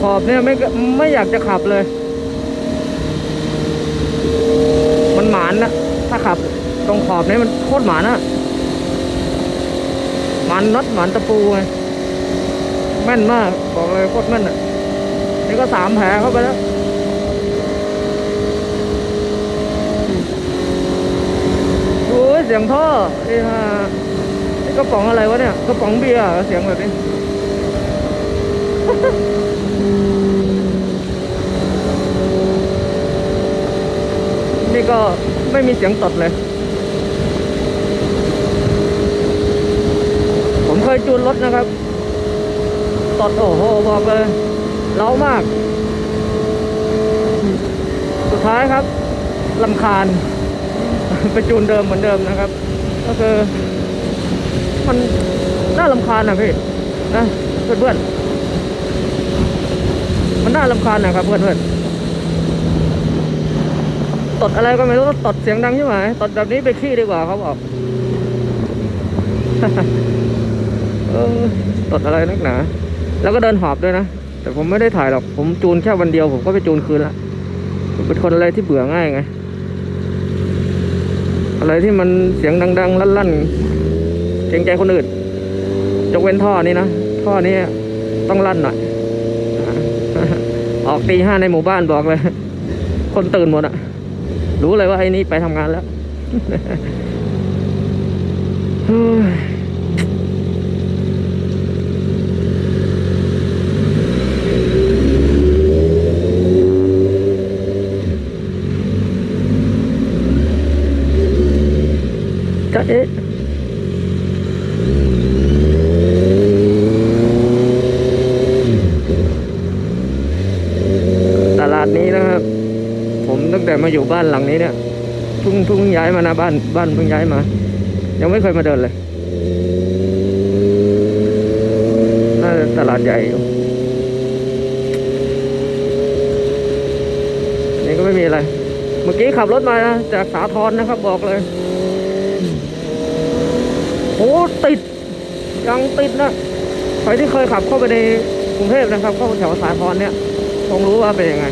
ขอบเนี่ยไม่ไม่อยากจะขับเลย มันหมานนะถ้าขับตรงขอบเนี่ยมันโคตรหมานอะหมานน็อตหมานตะปูไงแม่นมากบอกเลยโคตรแม่นอะนี่ก็สามแผลเข้าไปแล้วโอ้ยเสียงท่อไอ้ห่าไอ้กระป๋องอะไรวะเนี่ยกระป๋องเบียร์เสียงแบบนี้ ก็ไม่มีเสียงตดเลย ผมเคยจูนรถนะครับ ตดโอ้โหบอกเลยเล้ามาก สุดท้ายครับลำคาญ ไปจูนเดิมเหมือนเดิมนะครับ ก็คือ มันน่าลำคาญนะพี่นะเพื่อนๆมันน่าลำคาญนะครับเพื่อนๆ ตดอะไรก็ไม่รู้ตดเสียงดังใช่ไหมตดแบบนี้ไปขี้ดีกว่าเขาบอกตดอะไรนักหนา แล้วก็เดินหอบด้วยนะ แต่ผมไม่ได้ถ่ายหรอก ผมจูนแค่วันเดียว ผมก็ไปจูนคืนละผมเป็นคนอะไรที่เบื่อง่ายไง อะไรที่มันเสียงดัง ๆ ลั่นๆเกรงใจคนอื่นยกเว้นท่อนี้นะ ท่อนี้ต้องลั่นหน่อย ออกตีห้าในหมู่บ้านบอกเลย คนตื่นหมดอะ รู้เลยว่าไอ้นี่ไปทำงานแล้วเฮ้ยจะเอ๊ะ ตลาดนี้นะครับ ผม ตั้งแต่มาอยู่บ้านหลังนี้เนี่ยเพิ่งเพิ่งย้ายมานะบ้านบ้านเพิ่งย้ายมา ยังไม่เคยมาเดินเลยน่าจะตลาดใหญ่อยู่นี่ก็ไม่มีอะไร เมื่อกี้ขับรถมานะจากสาทรนะครับบอกเลยโอ้ติด ยังติดนะใครที่เคยขับเข้าไปในกรุงเทพนะครับเข้าแถวสาทรเนี่ยคงรู้ว่าเป็นยังไง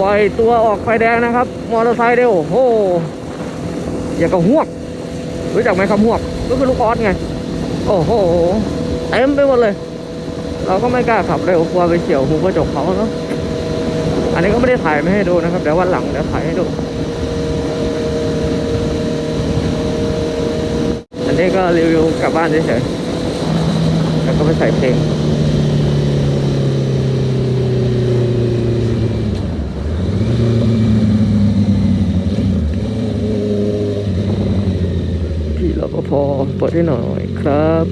ปล่อยตัวออกไฟแดงนะครับ มอเตอร์ไซค์เดียวโอ้โหอย่ากับหวก รู้จักไหมคำหวก ก็คือลูกออสไง โอ้โหเต็มไปหมดเลย เราก็ไม่กล้าขับเร็วกลัวไปเฉียวหูกระจกเขาเนาะอันนี้ก็ไม่ได้ถ่ายไม่ให้ดูนะครับเดี๋ยววันหลังเดี๋ยวถ่ายให้ดู อันนี้ก็รีวิวกลับบ้านเฉยๆแล้วก็ไปใส่เพลง พี่ รปภเปิดให้หน่อยครับ